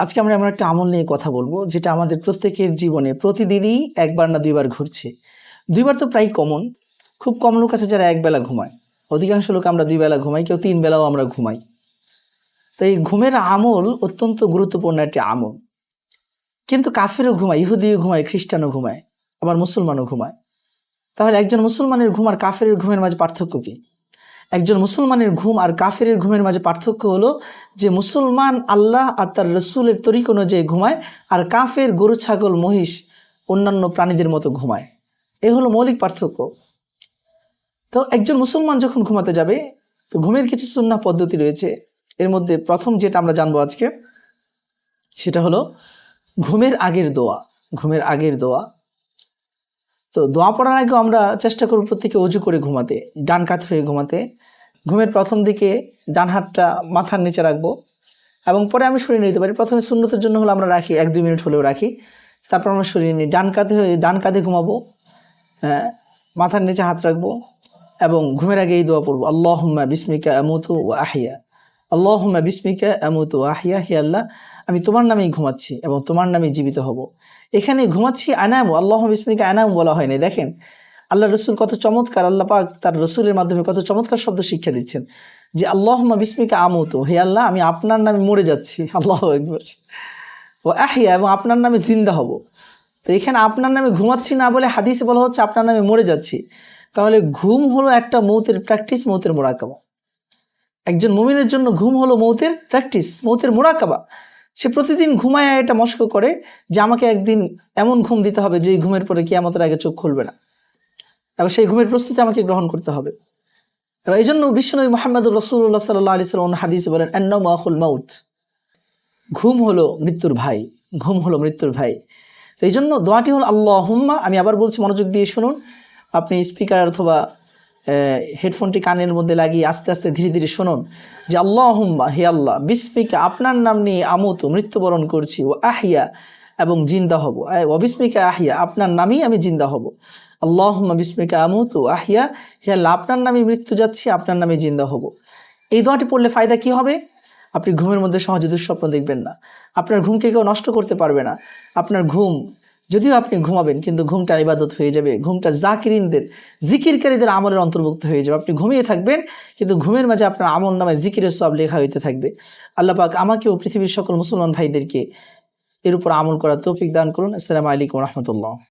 আজকে আমরা এমন একটা আমল নিয়ে কথা বলব, যেটা আমাদের প্রত্যেকের জীবনে প্রতিদিনই একবার না দুইবার ঘুরছে। দুইবার তো প্রায় কমন খুব কম লোক আছে যারা একবেলা ঘুমায়। অধিকাংশ লোক আমরা দুই বেলা ঘুমাই, কেউ তিন বেলাও আমরা ঘুমাই। তো এই ঘুমের আমল অত্যন্ত গুরুত্বপূর্ণ একটি আমল। কিন্তু কাফেরও ঘুমায়, ইহুদিও ঘুমায়, খ্রিস্টানও ঘুমায়, আবার মুসলমানও ঘুমায়। তাহলে একজন মুসলমানের ঘুম আর কাফের ঘুমের মাঝে পার্থক্য কি? একজন মুসলমানের ঘুম আর কাফের ঘুমের মাঝে পার্থক্য হলো যে মুসলমান আল্লাহ আর তার রসুলের তরিক অনুযায়ী ঘুমায় আর কাফের গরু, ছাগল, মহিষ অন্যান্য প্রাণীদের মতো ঘুমায়। এ হলো মৌলিক পার্থক্য। তো একজন মুসলমান যখন ঘুমাতে যাবে, তো ঘুমের কিছু সুন্না পদ্ধতি রয়েছে। এর মধ্যে প্রথম যেটা আমরা জানব আজকে, সেটা হলো ঘুমের আগের দোয়া, ঘুমের আগের দোয়া। তো দোয়া পড়ার আগেও আমরা চেষ্টা করব প্রত্যেকে অজু করে ঘুমাতে, ডান কাত হয়ে ঘুমাতে। ঘুমের প্রথম দিকে ডান হাতটা মাথার নিচে রাখব এবং পরে আমি সরিয়ে নিতে পারি। প্রথমে শূন্যতের জন্য হলে আমরা রাখি, এক দুই মিনিট হলেও রাখি। তারপর আমরা সরিয়ে নিই, ডান কাঁধে হয়ে, ডান কাঁধে ঘুমাবো। হ্যাঁ মাথার নিচে হাত রাখব এবং ঘুমের আগে এই দোয়া পড়ব, আল্লাহুম্মা বিসমিকা আমুতু ও আহিয়া আল্লাহুম্মা বিসমিকা আমুতু ও আহিয়া হি আল্লাহ আমি তোমার নামেই ঘুমাচ্ছি এবং তোমার নামেই জীবিত হব। এখানে ঘুমাচ্ছি আনামু, আল্লাহ বিসমিকা, আনামু বলা হয়নি দেখেন, আল্লাহ রসুল কত চমৎকার, আল্লাহ পাক তার রসুলের মাধ্যমে কত চমৎকার শব্দ শিক্ষা দিচ্ছেন। যে আল্লাহমা বিসমিকা আমুতু, হে আল্লাহ, আমি আপনার নামে মরে যাচ্ছি। আল্লাহ একবার ও আহিয়া এবং আপনার নামে জিন্দা হব। তো এখানে আপনার নামে ঘুমাচ্ছি না বলে হাদিসে বলা হচ্ছে আপনার নামে মরে যাচ্ছি। তাহলে ঘুম হলো একটা মৌতের প্র্যাকটিস মৌতের মোরাকাবা। একজন মুমিনের জন্য ঘুম হলো মৌতের প্র্যাকটিস মৌতের মোরাকাবা। সে প্রতিদিন ঘুমায়, এটা মস্ক করে যে আমাকে একদিন এমন ঘুম দিতে হবে যে ঘুমের পরে কি আমাদের আগে চোখ খুলবে না। এবং সেই ঘুমের প্রস্তুতি আমাকে গ্রহণ করতে হবে। এবং এই জন্য বিশ্বনবী মোহাম্মদ রসুল্লাহ সাল্লাহ আলি সাল্লাম হাদিসে বলেন এন্ন মাহুল মাউত। ঘুম হলো মৃত্যুর ভাই, ঘুম হলো মৃত্যুর ভাই। এই জন্য দোয়াটি হল আল্লাহ হুম্মা আমি আবার বলছি মনোযোগ দিয়ে শুনুন। আপনি স্পিকার অথবা হেডফোনটি কানের মধ্যে লাগিয়ে আস্তে আস্তে ধীরে ধীরে শুনুন। যে আল্লাহ হে আল্লাহ, বিস্মিকা, আপনার নাম নিয়ে আমত, মৃত্যুবরণ করছি ও আহিয়া, এবং জিন্দা হব। অবিস্মিকা আহিয়া, আপনার নামেই আমি জিন্দা হব। আল্লাহ বিস্মিকা আমত ও আহিয়া, হে আল্লাহ, আপনার নামে মৃত্যু যাচ্ছি, আপনার নামে জিন্দা হব। এই দোয়াটি পড়লে ফায়দা কি হবে? আপনি ঘুমের মধ্যে সহজে দুঃস্বপ্ন দেখবেন না। আপনার ঘুমকে কেউ নষ্ট করতে পারবে না। আপনার ঘুম যদিও আপনি ঘুমাবেন, কিন্তু ঘুমটা ইবাদত হয়ে যাবে। ঘুমটা জাকিরিনদের, জিকিরকারীদের আমলের অন্তর্ভুক্ত হয়ে যাবে। আপনি ঘুমিয়ে থাকবেন, কিন্তু ঘুমের মাঝে আপনার আমল নামে জিকিরের সব লেখা হইতে থাকবে। আল্লাহ পাক আমাকেও পৃথিবীর সকল মুসলমান ভাইদেরকে এর উপর আমল করার তৌফিক দান করুন। আসসালামু আলাইকুম রহমতুল্লাহ।